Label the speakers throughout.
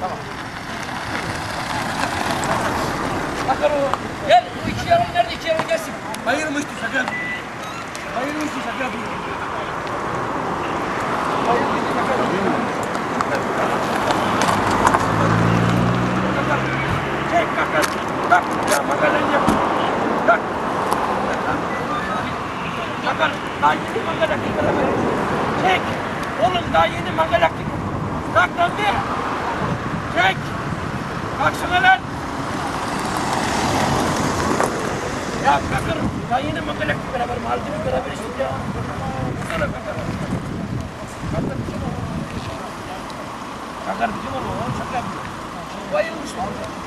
Speaker 1: Tamam. Bakar o. Gel bu iki yarım nerede iki yarım gelsin. Bayırmıştı sakın. Bayırmıştı sakın. Bayırmıştı. Daha yeni mangal yaktık beraber. Çek. Oğlum daha yeni mangal yaktık. Bak lan bir. Çek. Baksana lan. Ya ya yine makale yaptık beraber, mahallede beraber içtik ya. Sana Kakar. Kakar bizim oğlu. Kakar bizim oğlu, oğlum şaka yapıyor. Bayılmış lan.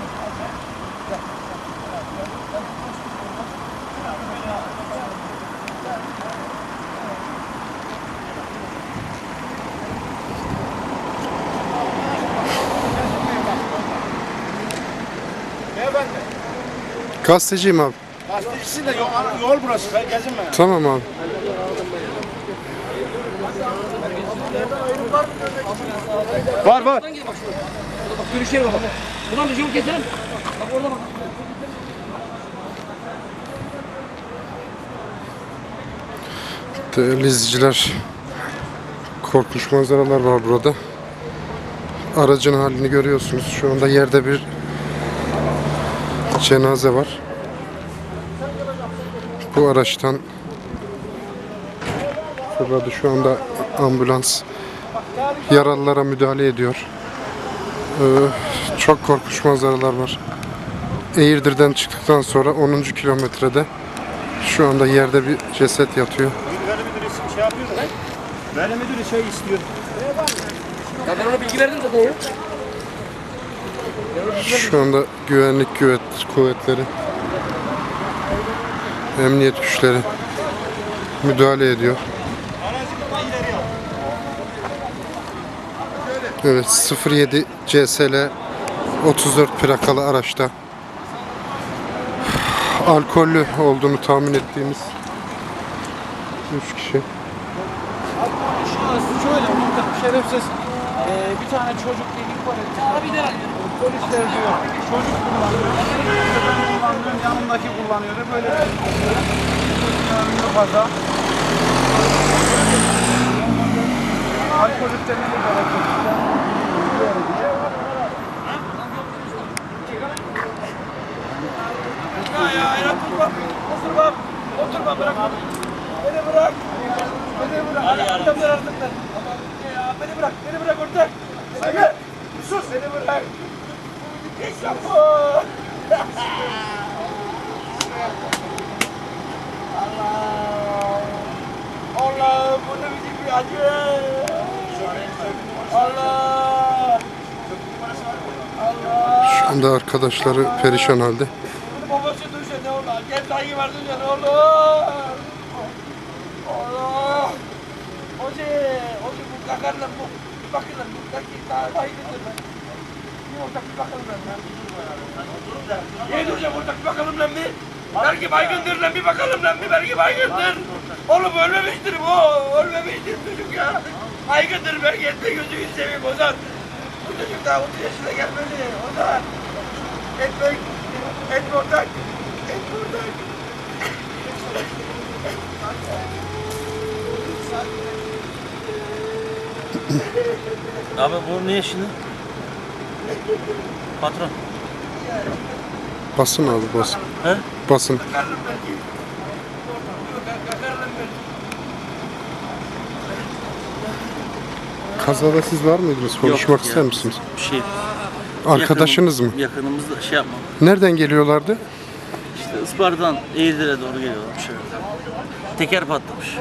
Speaker 2: Gazeteciyim abi.
Speaker 3: Gazetecisi de yol, yol burası. Ben gezinme.
Speaker 2: Tamam abi.
Speaker 3: Var var.
Speaker 1: Buradan gir bak şuraya. Bak görüşe bak. Buradan yol keselim. Bak orada bak.
Speaker 2: Değerli izleyiciler, korkunç manzaralar var burada. Aracın halini görüyorsunuz. Şu anda yerde bir cenaze var. Bu araçtan fırladı. Şu anda ambulans yaralılara müdahale ediyor. Ee, çok korkunç manzaralar var. Eğirdir'den çıktıktan sonra 10. kilometrede şu anda yerde bir ceset yatıyor.
Speaker 3: Veri müdürü şey yapıyor da. Veri müdürü şey istiyor.
Speaker 1: Ya ben ona bilgi verdim zaten ya.
Speaker 2: Şu anda güvenlik güvet kuvvetleri, emniyet güçleri müdahale ediyor. Evet 07 CSL 34 plakalı araçta alkollü olduğunu tahmin ettiğimiz 3 kişi.
Speaker 3: Şöyle şerefsiz bir tane çocuk delik var.
Speaker 1: Abi de
Speaker 3: Polisler diyor. Çocuk kullanıyor. Ben kullanıyorum. Yanımdaki kullanıyor. Böyle bir fazla. Alkol üstlerine de.
Speaker 1: Ya ya Eren oturma. Oturma. Oturma bırak. Beni bırak. Beni bırak. Hadi lan. Ya beni bırak. Beni bırak ortak. Sakın. Sus. Beni bırak. Hiç yapma. Allah. Allah. Bu ne biçim bir acı. Allah. Allah.
Speaker 2: Şu anda arkadaşları perişan halde.
Speaker 1: Babası duysa ne olur? Gel dayı var duysa ne olur? Allah! Ozi, Ozi bu kakarla bu. Bakın lan bu kaki daha lan. Bir ortak bir bakalım lan. Niye duracağım ortak bir bakalım lan bir? Belki baygındır lan bir bakalım lan bir belki baygındır. Oğlum ölmemiştir bu. Ölmemiştir çocuk ya. Baygındır belki etme gözünü seveyim Ozan. Bu çocuk daha 30 yaşına gelmedi. Ozan. Etme, etme ortak. Etme ortak.
Speaker 4: Abi bu ne şimdi? Patron.
Speaker 2: Basın abi basın.
Speaker 4: He?
Speaker 2: Basın. Kazada siz var mıydınız? Konuşmak
Speaker 4: Yok
Speaker 2: ister
Speaker 4: ya.
Speaker 2: misiniz?
Speaker 4: Bir şey.
Speaker 2: Arkadaşınız mı?
Speaker 4: Yakınım- Yakınımızda şey yapmam.
Speaker 2: Nereden geliyorlardı?
Speaker 4: İşte Isparta'dan Eğirdir'e doğru geliyorlar şey. Teker patlamış.